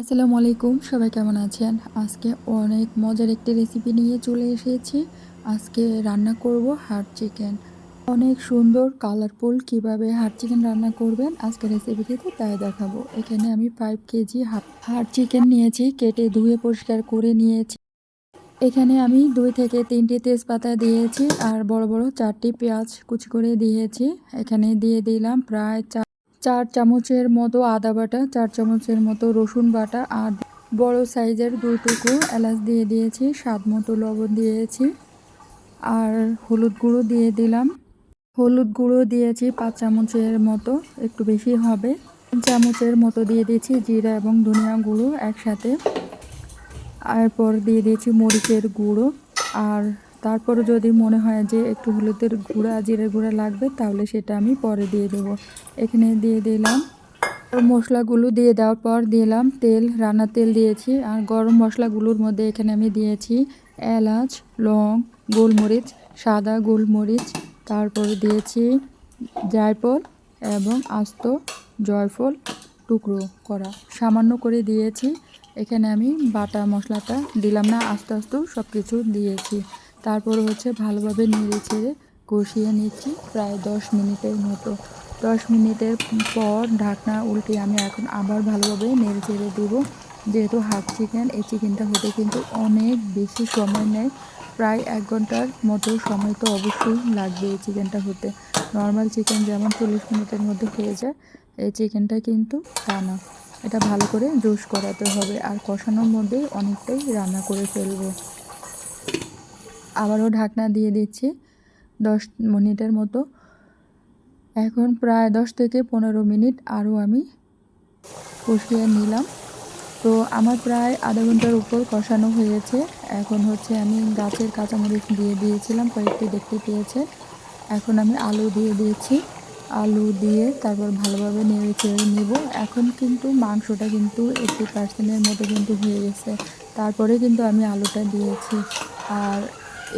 আসসালামু আলাইকুম, সবাই কেমন আছেন? আজকে অনেক মজার একটি রেসিপি নিয়ে চলে এসেছি। আজকে রান্না করব হার্ড চিকেন অনেক সুন্দর কালারফুল কীভাবে হার্ড চিকেন রান্না করবেন আজকে রেসিপিটিতে তাই দেখাবো। এখানে আমি ফাইভ কেজি হার্ড চিকেন নিয়েছি, কেটে ধুয়ে পরিষ্কার করে নিয়েছি। এখানে আমি দুই থেকে তিনটি তেজপাতা দিয়েছি আর বড় বড় চারটি পেঁয়াজ কুচি করে দিয়েছি। এখানে দিয়ে দিলাম প্রায় চার চার চামচের মতো আদা বাটা, চার চামচের মতো রসুন বাটা আর বড় সাইজের দুই টুকরো এলাচ দিয়ে দিয়েছি, স্বাদ মতো লবণ দিয়েছি আর হলুদ গুঁড়ো দিয়ে দিলাম। হলুদ গুঁড়ো দিয়েছি পাঁচ চামচের মতো, একটু বেশি হবে। চামচের মতো দিয়ে দিয়েছি জিরা এবং ধনিয়া গুঁড়ো একসাথে। এরপর দিয়ে দিয়েছি মরিচের গুঁড়ো আর তারপরে যদি মনে হয় যে একটু হলুদের গুঁড়া, জিরের গুঁড়া লাগবে, তাহলে সেটা আমি পরে দিয়ে দেব। এখানে দিয়ে দিলাম মশলাগুলো দিয়ে দেওয়ার পর দিলাম তেল, রান্নার তেল দিয়েছি আর গরম মশলাগুলোর মধ্যে এখানে আমি দিয়েছি এলাচ, লং, গোলমরিচ, সাদা গোলমরিচ, তারপরে দিয়েছি জায়ফল এবং আস্ত জয়ফল টুকরো করা। সামান্য করে দিয়েছি। এখানে আমি বাটা মশলাটা দিলাম না, আস্তে আস্তে সব কিছু দিয়েছি। তারপর হচ্ছে ভালোভাবে নেড়ে ছেড়ে কষিয়ে নিচ্ছি প্রায় দশ মিনিটের মতো। দশ মিনিটের পর ঢাকনা উল্টে আমি এখন আবার ভালোভাবে নেড়ে ছেড়ে দেবো। যেহেতু হাফ চিকেন, এই চিকেনটা হতে কিন্তু অনেক বেশি সময় নেয়। প্রায় এক ঘণ্টার মতো সময় তো অবশ্যই লাগবে এই চিকেনটা হতে। নর্মাল চিকেন যেমন চল্লিশ মিনিটের মধ্যে হয়ে যায়, এই চিকেনটা কিন্তু তা না। এটা ভালো করে জুস করাতে হবে আর কষানোর মধ্যেই অনেকটাই রান্না করে ফেলব। আবারও ঢাকনা দিয়ে দিচ্ছি দশ মিনিটের মতো। এখন প্রায় দশ থেকে পনেরো মিনিট আরও আমি কষিয়ে নিলাম। তো আমার প্রায় আধা ঘণ্টার উপর কষানো হয়েছে। এখন হচ্ছে আমি গাছের কাঁচামরিচ দিয়ে দিয়েছিলাম, কয়েকটি দেখতে পেয়েছে। এখন আমি আলু দিয়ে দিয়েছি। আলু দিয়ে তারপর ভালোভাবে নেড়ে চেড়ে নিব। এখন কিন্তু মাংসটা কিন্তু এইটি পার্সেন্টের মতো কিন্তু হয়ে গেছে। তারপরে কিন্তু আমি আলুটা দিয়েছি। আর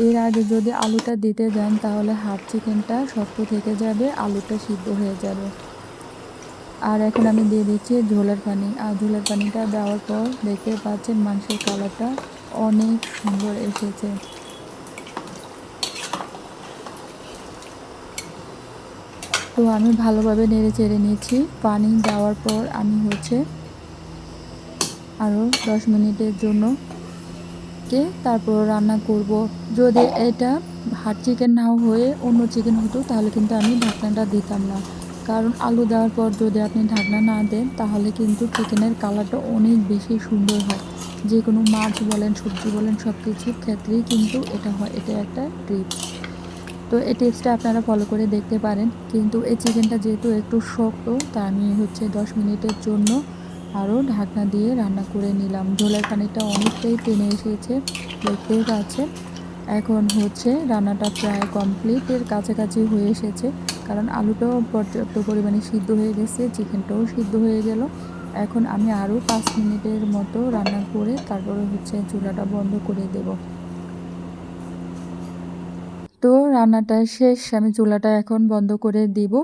এর আগে যদি আলুটা দিতে যান, তাহলে হাফ চিকেনটা শক্ত থেকে যাবে, আলুটা সিদ্ধ হয়ে যাবে। আর এখন আমি দিয়ে দিচ্ছি ঝোলের পানি। আর ঝোলের পানিটা দেওয়ার পর দেখতে পাচ্ছেন মাংসের কালারটা অনেক সুন্দর এসেছে। তো আমি ভালোভাবে নেড়ে চেড়ে নিয়েছি পানি দেওয়ার পর আমি হচ্ছে আরও দশ মিনিটের জন্য কে তারপর রান্না করব। যদি এটা হাট চিকেন নাও হয়ে অন্য চিকেন হতো, তাহলে কিন্তু আমি ঢাকনাটা দিতাম না। কারণ আলু দেওয়ার পর যদি আপনি ঢাকনা না দেন, তাহলে কিন্তু চিকেনের কালারটা অনেক বেশি সুন্দর হয়। যে কোনো মাছ বলেন, সবজি বলেন সব কিছুর ক্ষেত্রেই কিন্তু এটা হয়, এটা একটা টিপস তো এই টিপসটা আপনারা ফলো করে দেখতে পারেন। কিন্তু এই চিকেনটা যেহেতু একটু শক্ত, তা আমি হচ্ছে দশ মিনিটের জন্য আরও ঢাকনা দিয়ে রান্না করে নিলাম। ঝোলের পানিটা অনেকটাই টেনে এসেছে দেখতেই পাচ্ছেন এখন হচ্ছে রান্নাটা প্রায় কমপ্লিটের কাছাকাছি হয়ে এসেছে, কারণ আলুটাও পর্যাপ্ত পরিমাণে সিদ্ধ হয়ে গেছে চিকেনটাও সিদ্ধ হয়ে গেল। এখন আমি আরও পাঁচ মিনিটের মতো রান্না করে তারপরে হচ্ছে চুলাটা বন্ধ করে দেব। তো রান্নাটা শেষ, আমি চুলাটা এখন বন্ধ করে দিব।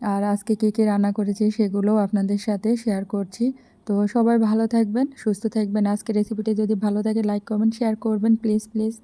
আর আজকে কে কে রান্না করেছি সেগুলোও আপনাদের সাথে শেয়ার করছি। তো সবাই ভালো থাকবেন, সুস্থ থাকবেন। আজকে রেসিপিটি যদি ভালো থাকে লাইক কমেন্ট শেয়ার করবেন। Please please please